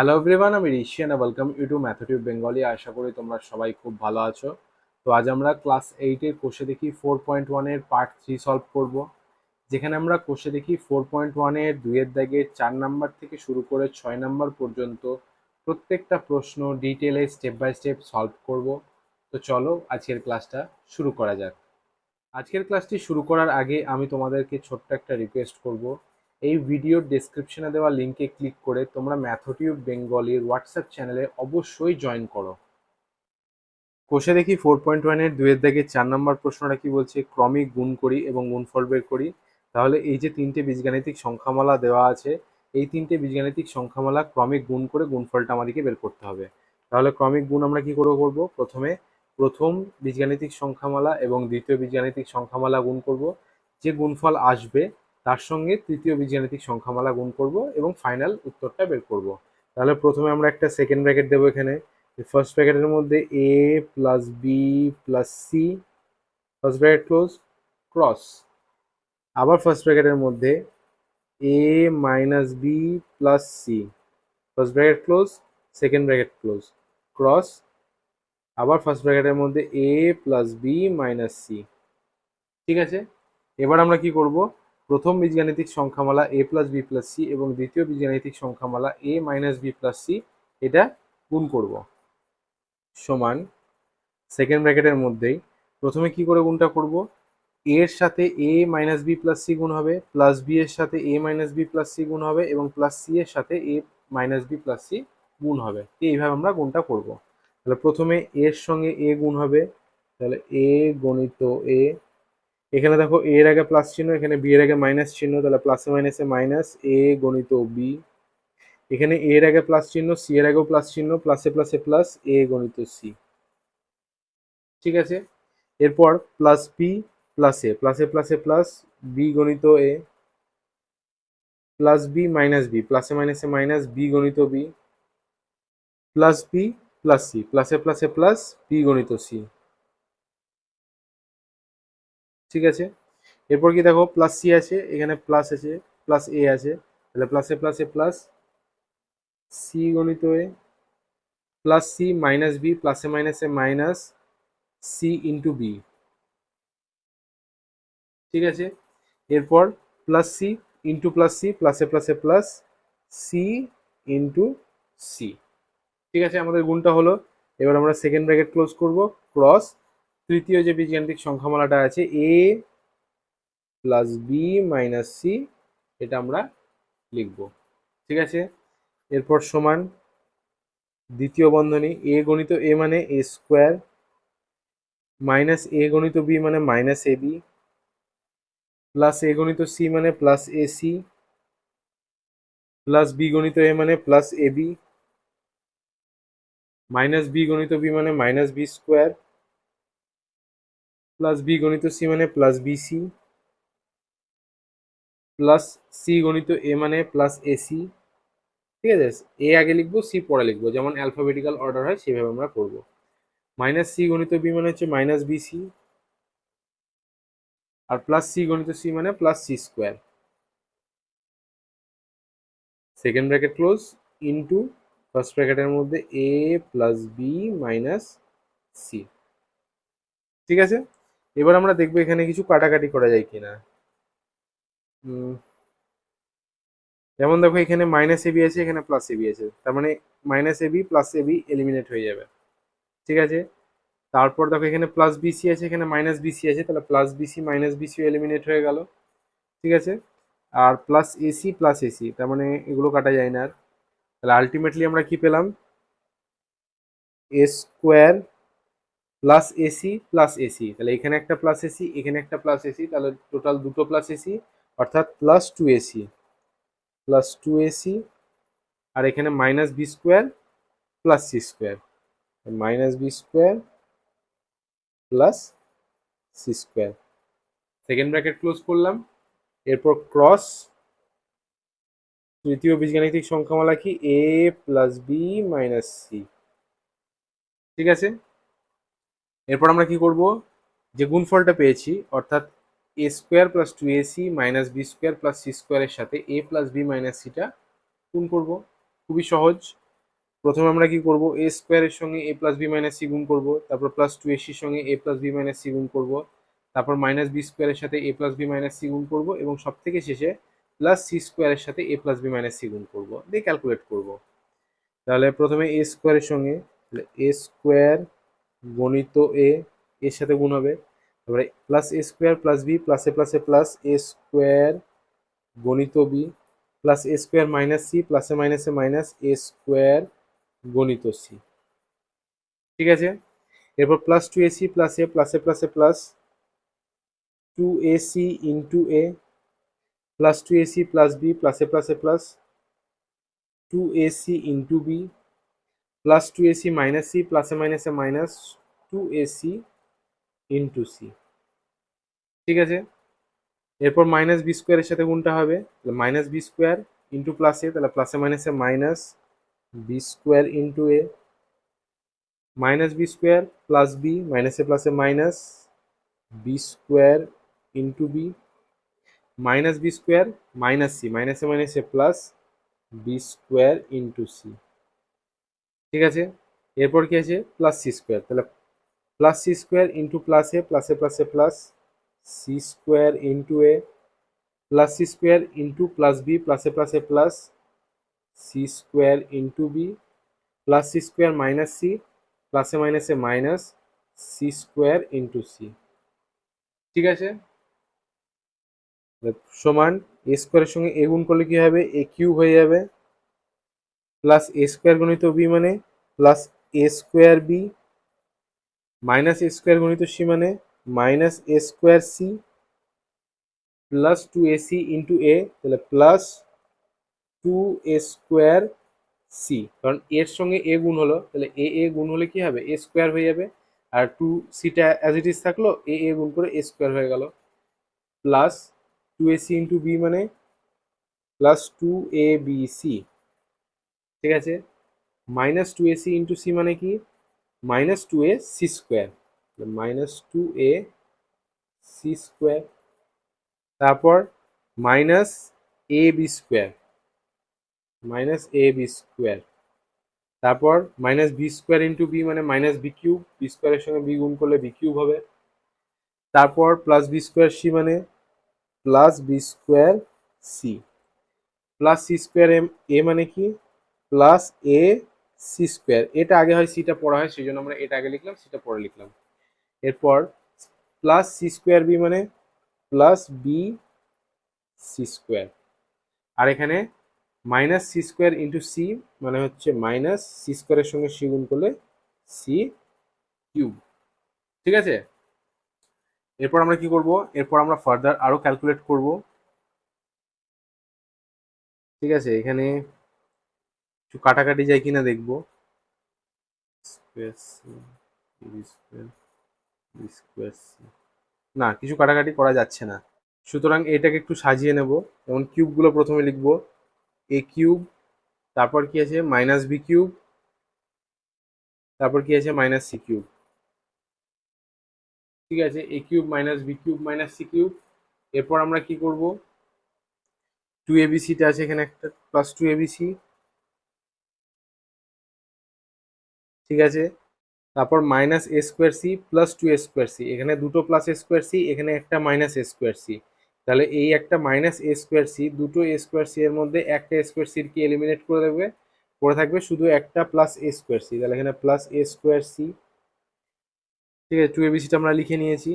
Hello everyone আমি Rishiyan welcome you to Bengali আশা করি তোমরা সবাই খুব ভালো আছো। তো আজ আমরা ক্লাস এইটের কোষে দেখি ফোর পয়েন্ট ওয়ানের পার্ট থ্রি সলভ করব। যেখানে আমরা কোষে দেখি ফোর পয়েন্ট ওয়ানের দুইয়ের দাগের চার নাম্বার থেকে শুরু করে ছয় নাম্বার পর্যন্ত প্রত্যেকটা প্রশ্ন ডিটেলে স্টেপ বাই স্টেপ সলভ করব। তো চলো আজকের ক্লাসটা শুরু করা যাক। আজকের ক্লাসটি শুরু করার আগে আমি তোমাদেরকে ছোট্ট একটা রিকোয়েস্ট করব। এই ভিডিওর ডেসক্রিপশনে দেওয়া লিঙ্কে ক্লিক করে তোমরা ম্যাথোটিউব বেঙ্গলির হোয়াটসঅ্যাপ চ্যানেলে অবশ্যই জয়েন করো। কোষে দেখি ফোর পয়েন্ট ওয়ানের দুয়ের দাগে চার নম্বর প্রশ্নটা কি বলছে? ক্রমিক গুণ করি এবং গুণফল বের করি। তাহলে এই যে তিনটে বীজগাণিতিক সংখ্যামালা দেওয়া আছে, এই তিনটে বীজগাণিতিক সংখ্যামালা ক্রমিক গুণ করে গুণফলটা আমাদেরকে বের করতে হবে। তাহলে ক্রমিক গুণ আমরা কি করে করব? প্রথমে প্রথম বীজগাণিতিক সংখ্যামালা এবং দ্বিতীয় বীজগাণিতিক সংখ্যামালা গুণ করব। যে গুণফল আসবে তার সঙ্গে তৃতীয় বীজগাণিতিক সংখ্যামালা গুণ করব এবং ফাইনাল উত্তরটা বের করব। তাহলে প্রথমে আমরা একটা সেকেন্ড ব্র্যাকেট দেবো এখানে। ফার্স্ট ব্র্যাকেটের মধ্যে A plus B plus C first bracket close cross আবার ফার্স্ট ব্র্যাকেটের মধ্যে A minus B plus C first bracket close second bracket close cross আবার ফার্স্ট ব্র্যাকেটের মধ্যে A plus B minus C ঠিক আছে? এবার আমরা কি করব? প্রথম বীজগাণিতিক সংখ্যামালা A plus B plus C এবং দ্বিতীয় বীজগাণিতিক সংখ্যামালা A minus B plus C এটা গুণ করব। সমান সেকেন্ড ব্র্যাকেটের মধ্যেই। প্রথমে কি করে গুণটা করব? এর সাথে A minus B plus C গুণ হবে প্লাস বি এর সাথে A minus B plus C গুণ হবে এবং প্লাস সি এর সাথে A minus B plus C গুণ হবে। এইভাবে আমরা গুণটা করব। তাহলে প্রথমে এর সঙ্গে এ গুণ হবে, তাহলে এ গণিত এ এখানে দেখো এ এর আগে প্লাস চিহ্ন, এখানে বি এর আগে মাইনাস চিহ্ন, তাহলে প্লাসে মাইনাসে মাইনাস এ গণিত বি এখানে এ এর আগে প্লাস চিহ্ন সি এর আগেও প্লাস চিহ্ন প্লাসে প্লাসে প্লাস এ গণিত সি ঠিক আছে? এরপর প্লাস বি প্লাস প্লাসে প্লাসে প্লাস বি গণিত A plus B minus B প্লাসে মাইনাসে মাইনাস বি গণিত B plus B plus C প্লাসে প্লাসে প্লাস বি গণিত সি ঠিক আছে? এরপর কি দেখো প্লাস সি আছে, এখানে প্লাস আছে প্লাস এ আছে। তাহলে প্লাসে প্লাসে প্লাস সি গণিত A plus C minus B প্লাসে মাইনাসে মাইনাস সি ইন্টু বি ঠিক আছে? এরপর plus C into plus C প্লাসে প্লাসে প্লাস সি ইন্টু সি ঠিক আছে? আমাদের গুণটা হলো, এবার আমরা সেকেন্ড ব্র্যাকেট ক্লোজ করব ক্রস তৃতীয় যে বীজগাণিতিক সংখ্যামালাটা আছে A plus B minus C এটা আমরা লিখব। ঠিক আছে? এরপর সমান দ্বিতীয় বন্ধনী এ গণিত এ মানে এ স্কোয়ার মাইনাস এ গণিত বি মানে minus A B plus A গণিত সি মানে plus A C plus B গণিত এ মানে plus A B minus B গণিত বি মানে minus B square plus B গণিত সি মানে plus B C plus C গণিত এ মানে প্লাস এসি ঠিক আছে? এ আগে লিখব, সি পরে লিখব, যেমন অ্যালফাবেটিক্যাল অর্ডার হয়, সেভাবে আমরা করব। মাইনাস সি গণিত বি মানে হচ্ছে মাইনাস বিসি আর প্লাস সি গণিত সি মানে plus C square. Second bracket close into first ব্র্যাকেটের মধ্যে A plus B minus C. ঠিক আছে? এবার আমরা দেখব এখানে কিছু কাটাকাটি করা যায় কিনা। যেমন দেখো এখানে মাইনাস এবি আছে, এখানে প্লাস এবি আছে। তার মানে minus A B plus A B eliminate হয়ে যাবে। ঠিক আছে? তারপর দেখো এখানে প্লাস বিসি আছে, এখানে মাইনাস বিসি আছে, তাহলে প্লাস বিসি মাইনাস বিসিও এলিমিনেট হয়ে গেল। ঠিক আছে? আর plus A C plus A C তার মানে এগুলো কাটা যায় না আর। তাহলে আলটিমেটলি আমরা কি পেলাম? A square plus A C plus A C তাহলে এখানে একটা প্লাস এসি এখানে একটা প্লাস এসি তাহলে টোটাল দুটো প্লাস এসি অর্থাৎ plus two A C plus two A C আর এখানে minus B square plus C square minus B square plus C square second bracket close করলাম। এরপর ক্রস তৃতীয় বীজগাণিতিক সংখ্যামালা কি? A plus B minus C ঠিক আছে? এরপর আমরা কি করব? যে গুণফলটা পেয়েছি, অর্থাৎ A square plus two A C minus B square plus C স্কোয়ারের সাথে এ প্লাস বি মাইনাস সিটা গুণ করব। খুবই সহজ। প্রথমে আমরা কি করব? এ স্কোয়ারের সঙ্গে A plus B minus C গুণ করব, তারপর প্লাস টু এসির সঙ্গে A plus B minus C গুণ করব, তারপর মাইনাস বি স্কোয়ারের সাথে A plus B minus C গুণ করব, এবং সব থেকে শেষে প্লাস সি স্কোয়ারের সাথে A plus B minus C গুণ করব। দিয়ে ক্যালকুলেট করব। তাহলে প্রথমে এ স্কোয়ারের সঙ্গে এ স্কোয়ার গণিত এ এর সাথে গুণ হবে তারপরে plus A square plus B plus A plus A plus A square গণিত B plus A square minus C প্লাসে মাইনাসে মাইনাস এ স্কোয়ার গণিত সি ঠিক আছে এরপর plus two A C plus A প্লাসে প্লাসে plus two A C into A plus two A C plus B প্লাসে প্লাসে plus two A C into B plus two A C minus C প্লাসে মাইনাসে minus two A C into C ঠিক আছে? এরপর minus B স্কোয়ারের সাথে গুণটা হবে। তাহলে মাইনাস বি স্কোয়ার ইন্টু প্লাসে তাহলে প্লাসে মাইনাসে minus B square into A minus B square plus B মাইনাসে প্লাসে minus B square into B minus B square minus C মাইনাসে মাইনাসে plus B square into C ঠিক আছে? এরপর কি আছে? প্লাস সি স্কোয়ার তাহলে plus C square into plus A প্লাসে প্লাসে plus C square into A plus C square into plus B প্লাসে প্লাসে plus C square into B plus C square minus C প্লাসে মাইনাসে minus C square into C ঠিক আছে? সমান এ স্কোয়ারের সঙ্গে এ গুণ করলে কি হবে? এ কিউব হয়ে যাবে। প্লাস এ স্কোয়ার গণিত বি মানে plus A square B minus A square গণিত সি মানে minus A square C plus two A C into A তাহলে plus two A square C কারণ এর সঙ্গে এ গুণ হলো, তাহলে এ এ গুণ হলে কি হবে? এ স্কোয়ার হয়ে যাবে। আর টু সিটা অ্যাজ ইট ইজ থাকল এ এ গুণ করে এ স্কোয়ার হয়ে গেল। Plus two A C into B মানে plus two A B C ঠিক আছে? Minus two A C into C মানে কি? Minus two A C square. Minus two A C square. তারপর minus A B square. Minus A B square. তারপর minus B square into B মানে minus B cube. B স্কোয়ারের সঙ্গে B গুণ করলে B cube হবে। তারপর প্লাস বি স্কোয়ার সি মানে plus B square C. Plus C square um, A মানে কি? প্লাস এ সি স্কোয়ার এটা আগে হয় সিটা পড়া হয়, সেই জন্য আমরা এটা আগে লিখলাম সিটা পরে লিখলাম। এরপর প্লাস সি স্কোয়ার বি মানে প্লাস বি সি স্কোয়ার আর এখানে minus C square into C মানে হচ্ছে মাইনাস সি স্কোয়ারের সঙ্গে সি গুণ করলে সি কিউব ঠিক আছে? এরপর আমরা কি করব? এরপর আমরা ফার্দার আরও ক্যালকুলেট করব। ঠিক আছে? এখানে একটু কাটাকাটি যায় কিনা দেখব। না, কিছু কাটাকাটি করা যাচ্ছে না। সুতরাং এটাকে একটু সাজিয়ে নেব যেমন কিউবগুলো প্রথমে লিখব। এ কিউব তারপর কি আছে? মাইনাস বি কিউব তারপর কি আছে? মাইনাস সি কিউব ঠিক আছে A cube minus B cube minus C cube এরপর আমরা কি করব? টু এবিসিটা আছে এখানে একটা প্লাস টু এবিসি ঠিক আছে? তারপর minus A square C plus two A square C এখানে দুটো প্লাস এ স্কোয়ার সি এখানে একটা মাইনাস এ স্কোয়ার সি তাহলে এই একটা মাইনাস এ স্কোয়ার সি দুটো এ স্কোয়ার সি এর মধ্যে একটা স্কোয়ার সির কি এলিমিনেট করে দেবে? পড়ে থাকবে শুধু একটা প্লাস এ স্কোয়ার সি তাহলে এখানে প্লাস এ স্কোয়ার সি ঠিক আছে টু এবিসিটা আমরা লিখে নিয়েছি।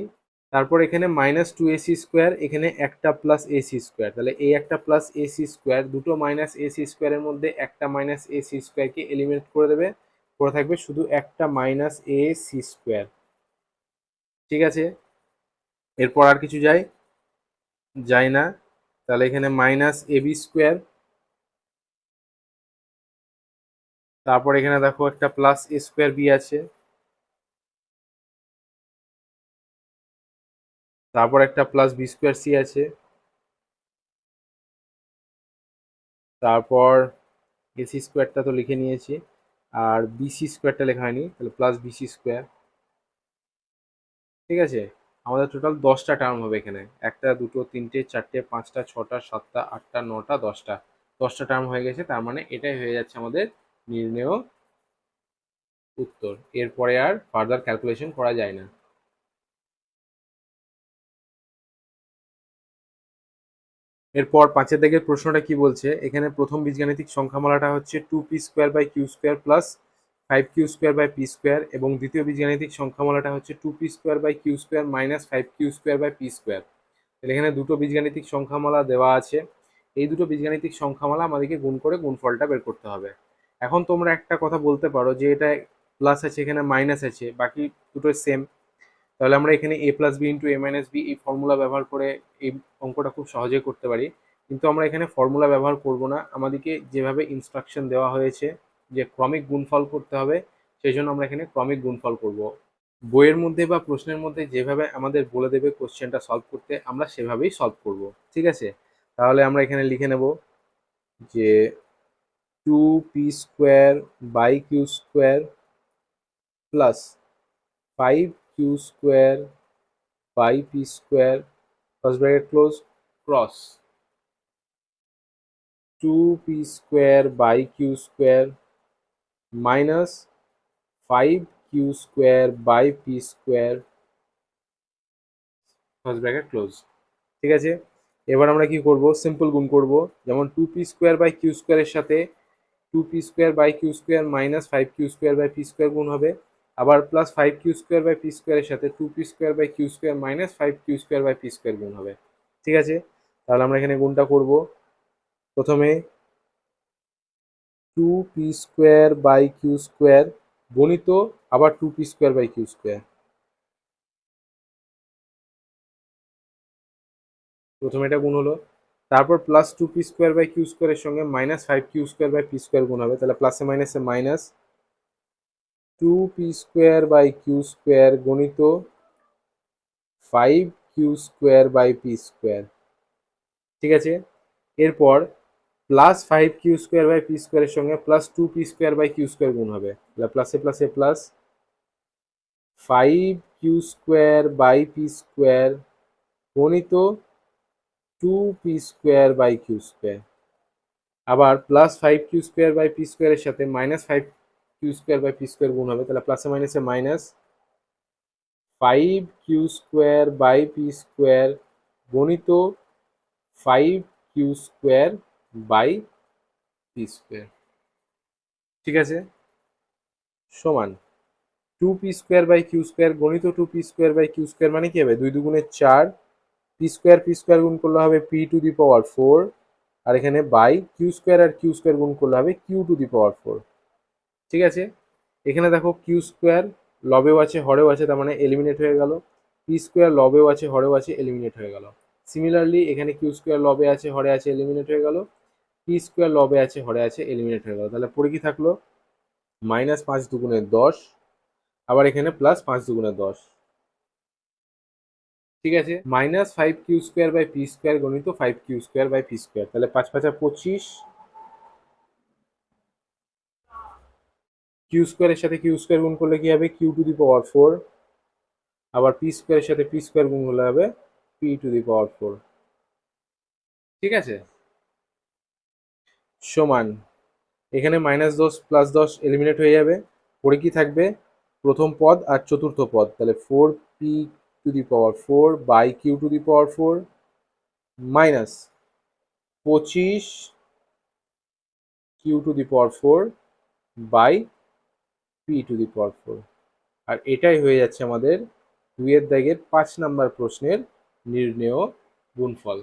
তারপর এখানে মাইনাস টু এসি স্কোয়ার এখানে একটা প্লাস এসি স্কোয়ার তাহলে এই একটা প্লাস এসি স্কোয়ার দুটো মাইনাস এসি স্কোয়ারের মধ্যে একটা মাইনাস এসি স্কোয়ারকে এলিমিনেট করে দেবে। পড়ে থাকবে শুধু একটা মাইনাস এ সি স্কোয়ার ঠিক আছে? এরপর আর কিছু যায় যায় না। তাহলে এখানে মাইনাস এ বি স্কোয়ার তারপর এখানে দেখো একটা প্লাস এ স্কোয়ার বি আছে। তারপর একটা প্লাস বি স্কোয়ার সি আছে। তারপর এসি স্কোয়ারটা তো লিখে নিয়েছি। আর বিসি স্কোয়ারটা লেখা হয়নি, তাহলে প্লাস বিসি স্কোয়ার ঠিক আছে? আমাদের টোটাল দশটা টার্ম হবে এখানে। একটা, দুটো, তিনটে, চারটে, পাঁচটা, ছটা, সাতটা, আটটা, নটা, দশটা। দশটা টার্ম হয়ে গেছে, তার মানে এটাই হয়ে যাচ্ছে আমাদের নির্ণেয় উত্তর। এরপরে আর ফার্দার ক্যালকুলেশন করা যায় না। এরপর পাঁচের দিকের প্রশ্নটা কি বলছে? এখানে প্রথম বীজগাণিতিক সংখ্যামালাটা হচ্ছে two P square by Q square plus five Q square by P square এবং দ্বিতীয় বীজগাণিতিক সংখ্যামালাটা হচ্ছে two P square by Q square minus five Q square by P square তাহলে এখানে দুটো বীজগাণিতিক সংখ্যামালা দেওয়া আছে। এই দুটো বীজগাণিতিক সংখ্যামালা আমাদেরকে গুণ করে গুণফলটা বের করতে হবে। এখন তোমরা একটা কথা বলতে পারো যে এটা প্লাস আছে, এখানে মাইনাস আছে, বাকি দুটো সেম তাহলে আমরা এখানে A plus B into A minus B এই ফর্মুলা ব্যবহার করে এই অঙ্কটা খুব সহজেই করতে পারি। কিন্তু আমরা এখানে ফর্মুলা ব্যবহার করব না। আমাদেরকে যেভাবে ইনস্ট্রাকশন দেওয়া হয়েছে যে ক্রমিক গুণফল করতে হবে, সেই জন্য আমরা এখানে ক্রমিক গুণফল করব। বইয়ের মধ্যে বা প্রশ্নের মধ্যে যেভাবে আমাদের বলে দেবে কোশ্চেনটা সলভ করতে, আমরা সেভাবেই সলভ করব। ঠিক আছে? তাহলে আমরা এখানে লিখে নেব যে two p square by q square plus five q square by p square first bracket close cross two p square by q square minus five q square by p square first bracket close ঠিক আছে? এবার আমরা কি করব? Simple গুণ করব। যেমন two p square by q স্কোয়ারের সাথে two p square by q square minus five q square by p square গুণ হবে। আবার plus five q square by p স্কোয়ারের সাথে two p square by q square minus five q square by p square গুণ হবে। ঠিক আছে? তাহলে আমরা এখানে গুণটা করব। প্রথমে two p square by q square গণিত আবার two p square by q square প্রথমে এটা গুণ হলো। তারপর plus two p square by q স্কোয়ারের সঙ্গে minus five q square by p square গুণ হবে। তাহলে প্লাসে মাইনাসে minus two p square by q square গণিত five q square by p square ঠিক আছে? এরপর plus five q square by p স্কোয়ারের সঙ্গে plus two p square by q square গুণ হবে। প্লাসে প্লাসে plus five q square by p square গণিত two p square by q square আবার plus five q square by p স্কোয়ারের সাথে minus five q square by p square গুণ হবে, তাহলে প্লাসে মাইনাসে minus five q square by p square গণিত five q square by p square ঠিক আছে? সমান two p square by q square গণিত two p square by q square মানে কি হবে? দুই দুগুণে চার পি স্কোয়ার পি স্কোয়ার গুণ করলে হবে p to the power four আর এখানে বাই কিউ স্কোয়ার আর কিউ স্কোয়ার গুণ করলে হবে q to the power four ঠিক আছে? এখানে দেখো কিউ স্কোয়ার লবেও আছে, হরেও আছে, তার মানে এলিমিনেট হয়ে গেল। পি স্কোয়ার লবেও আছে, হরেও আছে এলিমিনেট হয়ে গেল। সিমিলারলি এখানে কিউ স্কোয়ার লবে আছে, হরে আছে এলিমিনেট হয়ে গেল। পি স্কোয়ার লবে আছে, হরে আছে এলিমিনেট হয়ে গেল। তাহলে পরে কি থাকল? মাইনাস পাঁচ দুগুণে দশ, আবার এখানে প্লাস পাঁচ দুগুণে দশ। ঠিক আছে? Minus five q square by p square গণিত five q square by p square তাহলে পাঁচ পাঁচা পঁচিশ কিউ স্কোয়ারের সাথে কিউ স্কোয়ার গুণ করলে কি হবে? Q to the power four আবার পি স্কোয়ারের সাথে পি স্কোয়ার গুণ করলে হবে p to the power four ঠিক আছে? সমান। এখানে মাইনাস দশ প্লাস দশ এলিমিনেট হয়ে যাবে। পরে কি থাকবে? প্রথম পদ আর চতুর্থ পদ। তাহলে four p to the power four by q to the power four minus পঁচিশ q to the power four by to the power four আর এটাই হয়ে যাচ্ছে আমাদের দুইয়ের দাগের পাঁচ নাম্বার প্রশ্নের নির্ণেয় গুণফল।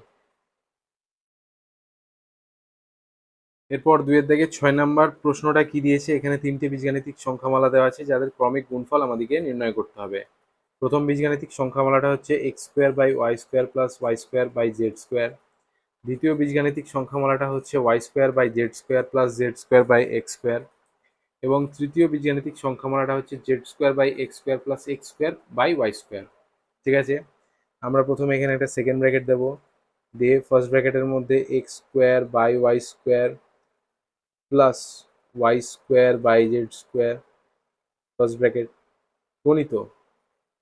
এরপর দুইয়ের দাগে ছয় নাম্বার প্রশ্নটা কি দিয়েছে? এখানে তিনটে বীজগাণিতিক সংখ্যামালা দেওয়া আছে, যাদের ক্রমিক গুণফল আমাদেরকে নির্ণয় করতে হবে। প্রথম বীজগাণিতিক সংখ্যামালাটা হচ্ছে x square by y square plus y square by z square দ্বিতীয় বীজগাণিতিক সংখ্যামালাটা হচ্ছে y square by z square plus z square by x square এবং তৃতীয় বীজগাণিতিক সংখ্যামালাটা হচ্ছে z square by x square plus x square by y square ঠিক আছে? আমরা প্রথমে এখানে একটা সেকেন্ড ব্র্যাকেট দেবো। দিয়ে ফার্স্ট ব্র্যাকেটের মধ্যে x square by y square plus y square by z square first bracket গণিত।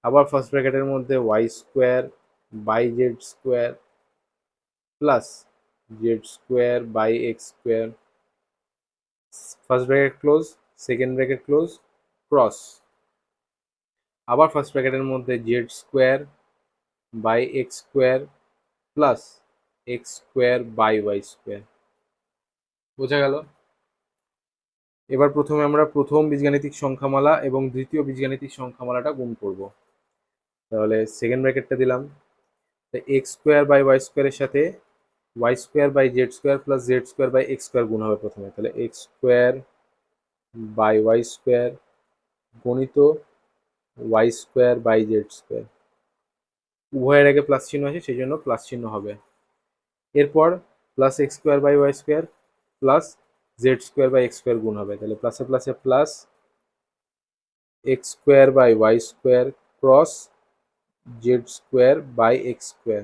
আবার ফার্স্ট ব্র্যাকেটের মধ্যে y square by z square plus z square by x square first bracket close second bracket close cross আবার first ব্র্যাকেটের মধ্যে z square by x square plus x square by y square বোঝা গেল? এবার প্রথমে আমরা প্রথম বীজগাণিতিক সংখ্যামালা এবং দ্বিতীয় বীজগাণিতিক সংখ্যামালাটা গুণ করব। তাহলে সেকেন্ড ব্র্যাকেটটা দিলাম। এক্স স্কোয়ার বাই ওয়াই স্কোয়ারের সাথে y square by z square plus z square by x square গুণ হবে প্রথমে। তাহলে x square by y square গণিত y square by z square. উভয়ের আগে প্লাস চিহ্ন আছে, সেই জন্য প্লাস চিহ্ন হবে। এরপর plus x square by y square plus z square by x square গুণ হবে। তাহলে প্লাসে প্লাসে plus x square by y square cross z square by x square.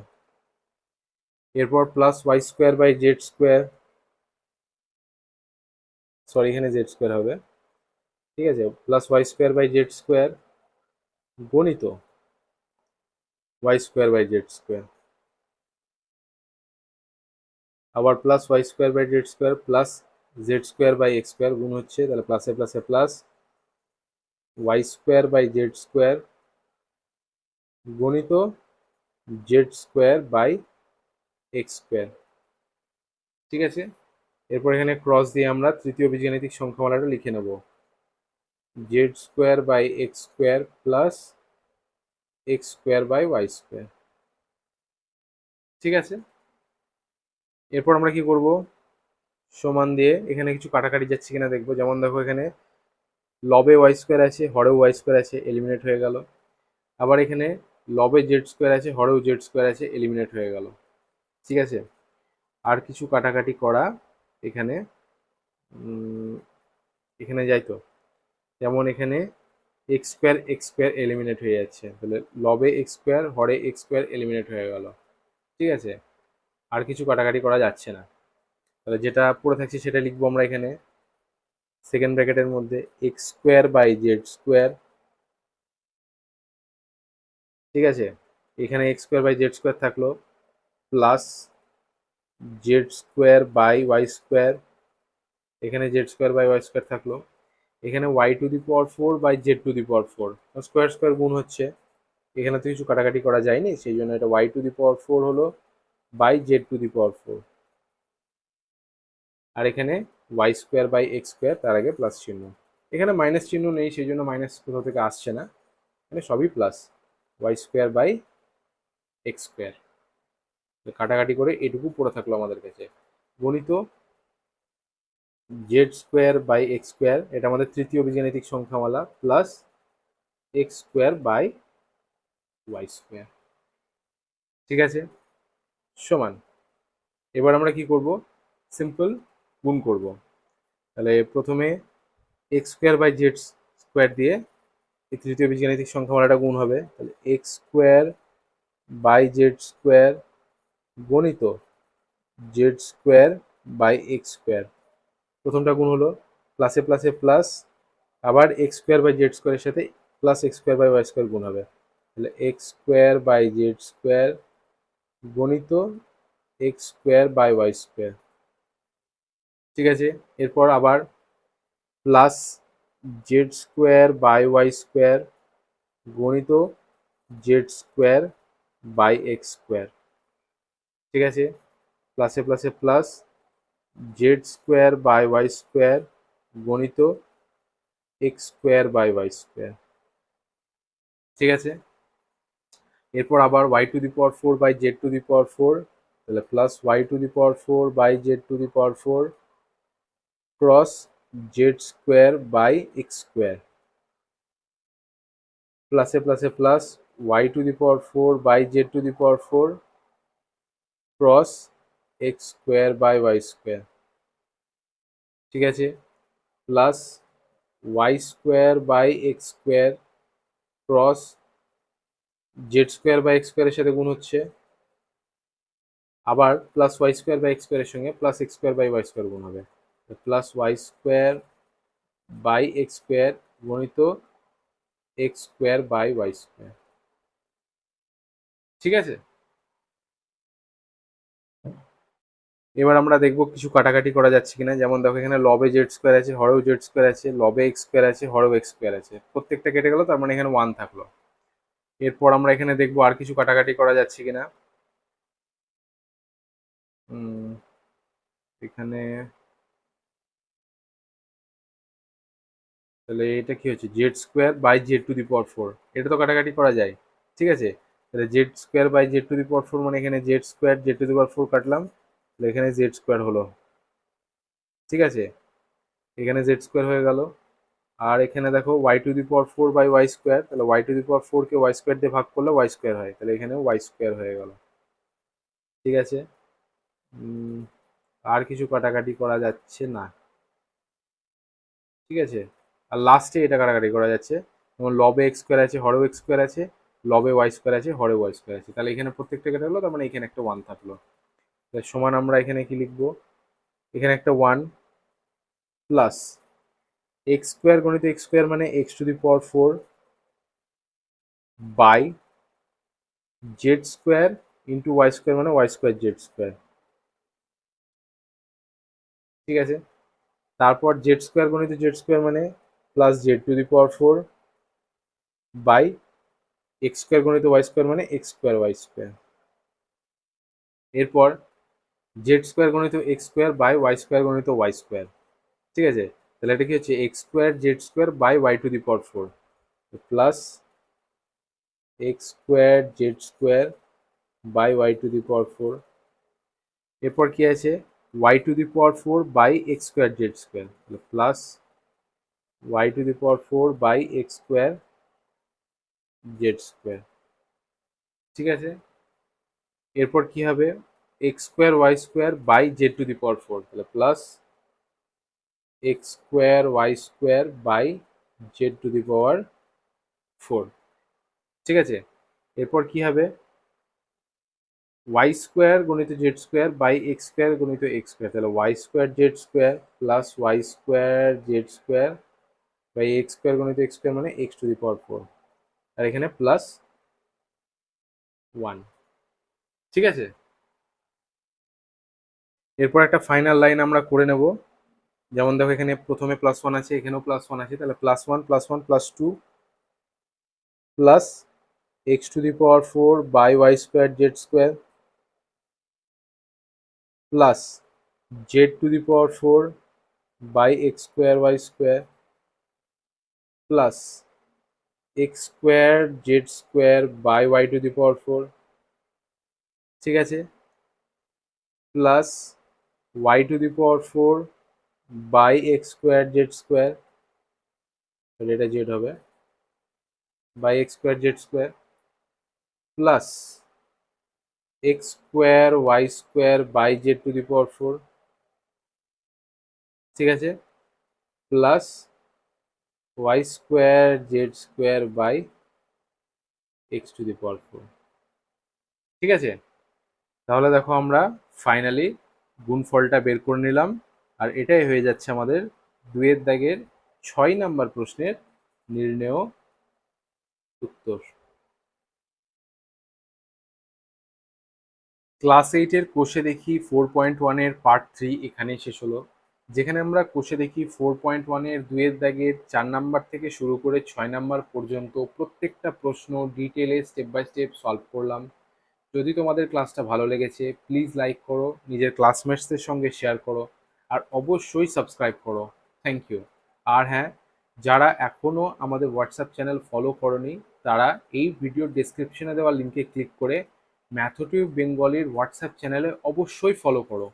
এরপর plus y square by z square sorry, এখানে Z square হবে। ঠিক আছে plus y square by z square গণিত। Y square by z square আবার plus y square by z square plus z square by x square গুণ হচ্ছে, তাহলে প্লাসে প্লাসে plus y square by z square গণিত z square by x square ঠিক আছে? এরপর এখানে ক্রস দিয়ে আমরা তৃতীয় বীজগাণিতিক সংখ্যামালাটা লিখে নেব। Z square by x square plus x square by y square ঠিক আছে? এরপর আমরা কি করব? সমান দিয়ে এখানে কিছু কাটাকাটি যাচ্ছে কিনা দেখব। যেমন দেখো এখানে লবে ওয়াই স্কোয়ার আছে, হরেও ওয়াই স্কোয়ার আছে এলিমিনেট হয়ে গেল। আবার এখানে লবে জেড স্কোয়ার আছে, হরেও জেড স্কোয়ার আছে এলিমিনেট হয়ে গেল। ঠিক আছে? আর কিছু কাটাকাটি করা এখানে এখানে যাই তো। যেমন এখানে x square x square eliminate হয়ে যাচ্ছে। তাহলে লবে এক্স স্কোয়ার হরে এক্স স্কোয়ার এলিমিনেট হয়ে গেল। ঠিক আছে? আর কিছু কাটাকাটি করা যাচ্ছে না। তাহলে যেটা পড়ে থাকছি সেটা লিখব আমরা এখানে। সেকেন্ড ব্র্যাকেটের মধ্যে x square by z square ঠিক আছে? এখানে x square by z square থাকল। Plus z square by y square এখানে z square by y square থাকল। এখানে y to the power four by z to the power four square square গুণ হচ্ছে, এখানে তো কিছু কাটাকাটি করা যায়নি, সেই জন্য এটা y to the power four হলো by z to the power four আর এখানে y square by x square তার আগে প্লাস চিহ্ন। এখানে মাইনাস চিহ্ন নেই, সেই জন্য মাইনাস কোথাও থেকে আসছে না। এখানে সবই plus y square by x square কাটাকাটি করে এটুকু পড়ে থাকল আমাদের কাছে। গণিত z square by x square এটা আমাদের তৃতীয় বীজগাণিতিক সংখ্যামালা plus x square by y square ঠিক আছে? সমান। এবার আমরা কি করব? সিম্পল গুণ করব। তাহলে প্রথমে x square by z square দিয়ে এই তৃতীয় বীজগাণিতিক সংখ্যামালাটা গুণ হবে। তাহলে x square by z square গণিত z square by x square. প্রথমটা গুণ হলো প্লাসে প্লাসে প্লাস আবার এক্স স্কোয়ার বাই জেড স্কোয়ারের সাথে plus x square by y square গুণ হবে। তাহলে x square by z square গণিত x square by y square. ঠিক আছে? এরপর আবার plus z square by y square গণিত z square by x square. ঠিক আছে? প্লাসে প্লাসে plus z square by y square গণিত x square by y square ঠিক আছে? এরপর আবার y to the power four by z to the power four তাহলে plus y to the power four by z to the power four cross z square by x square প্লাসে প্লাসে plus y to the power four by z to the power four cross x square by y square. ঠিক আছে? Plus y square by x square cross z square by x স্কোয়ারের সাথে গুণ হচ্ছে। আবার plus y square by x স্কোয়ারের সঙ্গে plus x square by y square গুণ হবে। Plus y square by x square গণিত x square by y square. ঠিক আছে? এবার আমরা দেখব কিছু কাটাকাটি করা যাচ্ছে কিনা। যেমন দেখো, এখানে লবে জেড স্কোয়ার আছে, হরেও জেড স্কোয়ার আছে, লবে এক্স স্কোয়ার আছে, হরেও এক্স স্কোয়ার আছে। প্রত্যেকটা কেটে গেল, তার মানে এখানে ওয়ান থাকল। এরপর আমরা এখানে দেখব আর কিছু কাটাকাটি করা যাচ্ছে কিনা। এখানে তাহলে এটা কি হচ্ছে? Z square by z to the power four. এটা তো কাটাকাটি করা যায়, ঠিক আছে? তাহলে z square by z to the power four মানে এখানে z square, z to the power four কাটলাম। এখানে জেড স্কোয়ার হলো। ঠিক আছে? এখানে জেড স্কোয়ার হয়ে গেল। আর এখানে দেখো y to the power four by y square তাহলে ওয়াই টু দি পাওয়ার ফোরকে ওয়াই স্কোয়ার দিয়ে ভাগ করলে ওয়াই স্কোয়ার হয়। তাহলে এখানে ওয়াই স্কোয়ার হয়ে গেল। ঠিক আছে? আর কিছু কাটাকাটি করা যাচ্ছে না। ঠিক আছে? আর লাস্টে এটা কাটাকাটি করা যাচ্ছে। যেমন লবে এক্স স্কোয়ার আছে, হরেও এক্স স্কোয়ার আছে, লবে ওয়াই স্কোয়ার আছে হরে ওয়াই স্কোয়ার আছে। তাহলে এখানে প্রত্যেকটা কেটে গেলো তার মানে এখানে একটা ওয়ান থাকল। সমান আমরা এখানে কি লিখব? এখানে একটা ওয়ান প্লাস এক্স স্কোয়ার গণিত এক্স স্কোয়ার মানে x to the power four by z square into y square মানে ওয়াই স্কোয়ার জেড স্কোয়ার ঠিক আছে? তারপর জেড স্কোয়ার গণিত জেড স্কোয়ার মানে plus z to the power four by x square গণিত Y square মানে x square y square এরপর z square গণিত x square by y square গণিত ওয়াই স্কোয়ার। ঠিক আছে? তাহলে এটা কি হচ্ছে? X square z square by y to the power four. Plus x square z square by y to the power four. এরপর কি আছে? Y to the power four by x square z square. Plus y to the power four by x square z square. ঠিক আছে? এরপর কি হবে? X square y square by z to the power four তাহলে plus x square y square by z to the power four ঠিক আছে? এরপর কি হবে? ওয়াই স্কোয়ার গণিত z square by x square গণিত এক্স স্কোয়ার তাহলে y square z square plus y square z square by x square গণিত x square মানে x to the power four আর এখানে প্লাস ওয়ান ঠিক আছে? এরপর একটা ফাইনাল লাইন আমরা করে নেব। যেমন দেখো এখানে প্রথমে প্লাস ওয়ান আছে, এখানেও প্লাস ওয়ান আছে, তাহলে plus one plus one plus two plus x to the power four by y square z square plus z to the power four by x square y square plus x square z square by y to the power four ঠিক আছে? Plus y to the power four by x square z square এটা z হবে by x square z square plus x square y square by z to the power four ঠিক আছে? Plus y square z square by x to the power four ঠিক আছে? তাহলে দেখো আমরা finally গুণফলটা বের করে নিলাম। আর এটাই হয়ে যাচ্ছে আমাদের দুয়ের দাগের ছয় নাম্বার প্রশ্নের নির্ণেয় উত্তর। ক্লাস এইটের কোষে দেখি ফোর পয়েন্ট ওয়ানের পার্ট থ্রি এখানেই শেষ হলো। যেখানে আমরা কোষে দেখি ফোর পয়েন্ট ওয়ানের দুয়ের দাগের চার নাম্বার থেকে শুরু করে ছয় নাম্বার পর্যন্ত প্রত্যেকটা প্রশ্ন ডিটেলে স্টেপ বাই স্টেপ সলভ করলাম। যদি তোমাদের ক্লাসটা ভালো লেগেছে প্লিজ লাইক করো, নিজের ক্লাসমেটসদের সঙ্গে শেয়ার করো, আর অবশ্যই সাবস্ক্রাইব করো। থ্যাংক ইউ আর হ্যাঁ যারা এখনও আমাদের হোয়াটসঅ্যাপ চ্যানেল ফলো করনি, তারা এই ভিডিওর ডিসক্রিপশনে দেওয়া লিঙ্কে ক্লিক করে ম্যাথোটিভ বেঙ্গলির হোয়াটসঅ্যাপ চ্যানেলে অবশ্যই ফলো করো।